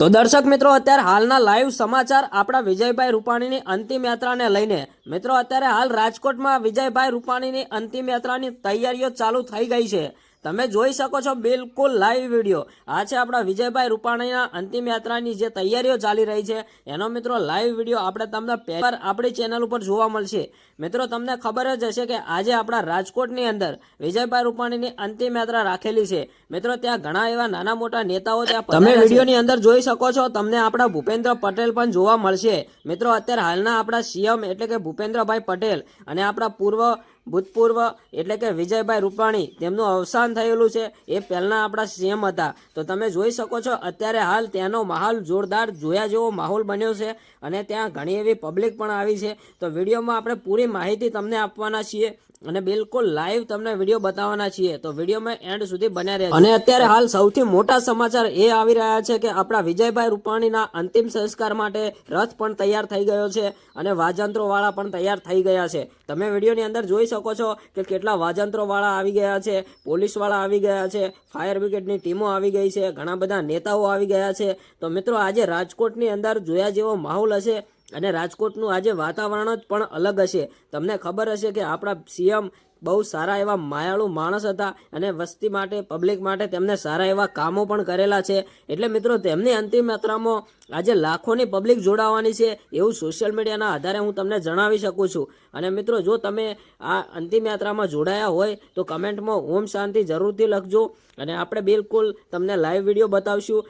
તો દર્શક મિત્રો, અત્યારે હાલના લાઈવ સમાચાર આપણા વિજયભાઈ રૂપાણીની અંતિમ યાત્રાને લઈને. મિત્રો, અત્યારે હાલ રાજકોટમાં વિજયભાઈ રૂપાણીની અંતિમ યાત્રાની તૈયારીઓ ચાલુ થઈ ગઈ છે. તમે જોઈ શકો છો બિલકુલ લાઈવ વીડિયો આ છે આપણા વિજયભાઈ રૂપાણીના અંતિમ યાત્રાની જે તૈયારીઓ ચાલી રહી છે. એનો મિત્રો લાઈવ વીડિયો આપણે તમને પેપર આપણી ચેનલ ઉપર જોવા મળશે. મિત્રો તમને ખબર જ હશે કે આજે આપણા રાજકોટની અંદર વિજયભાઈ રૂપાણીની અંતિમ યાત્રા રાખેલી છે. મિત્રો ત્યાં ઘણા એવા નાના મોટા નેતાઓ ત્યાં તમે વિડીયોની અંદર જોઈ શકો છો તમને આપણા ભૂપેન્દ્ર પટેલ પણ જોવા મળશે. મિત્રો અત્યારે હાલના આપણા સીએમ એટલે કે ભૂપેન્દ્રભાઈ પટેલ અને આપણા પૂર્વ ભૂતપૂર્વ એટલે કે વિજયભાઈ રૂપાણી તેમનું અવસાન થયેલું છે. એ પહેલાં આપણા સીએમ હતા. તો તમે જોઈ શકો છો, અત્યારે હાલ ત્યાંનો માહોલ જોરદાર જોયા જેવો માહોલ બન્યો છે અને ત્યાં ઘણી એવી પબ્લિક પણ આવી છે. તો વિડીયોમાં આપણે પૂરી માહિતી તમને આપવાના છીએ. અને બિલકુલ લાઈવ તમને વીડિયો બતાવવાના છીએ. તો વિડીયોમાં એન્ડ સુધી બન્યા રહેજો. અને અત્યારે હાલ સૌથી મોટા સમાચાર એ આવી રહ્યા છે કે આપણા વિજયભાઈ રૂપાણીના અંતિમ સંસ્કાર માટે રથ પણ તૈયાર થઈ ગયો છે અને વાજંત્રો વાળા પણ તૈયાર થઈ ગયા છે. તમે વિડીયોની અંદર જોઈ શકો છો કે કેટલા વાજંત્રો વાળા આવી ગયા છે પોલીસવાળા આવી ગયા છે ફાયર બ્રિગેડની ટીમો આવી ગઈ છે, ઘણા બધા નેતાઓ આવી ગયા છે. તો મિત્રો આજે રાજકોટની અંદર જોયા જેવો માહોલ હશે અને રાજકોટનું આજે વાતાવરણ જ પણ અલગ હશે. તમને ખબર હશે કે આપણા સીએમ બહુ સારા એવા માયાળુ માણસ હતા અને વસ્તી માટે, પબ્લિક માટે તેમને સારા એવા કામો પણ કરેલા છે. એટલે મિત્રો, તેમની અંતિમ યાત્રામાં આજે લાખોની પબ્લિક જોડાવાની છે એવું સોશિયલ મીડિયાના આધારે હું તમને જણાવી શકું છું. અને મિત્રો, જો તમે આ અંતિમ યાત્રામાં જોડાયા હોય, તો કમેન્ટમાં ઓમ શાંતિ જરૂરથી લખજો. અને આપણે બિલકુલ તમને લાઈવ વીડિયો બતાવશું.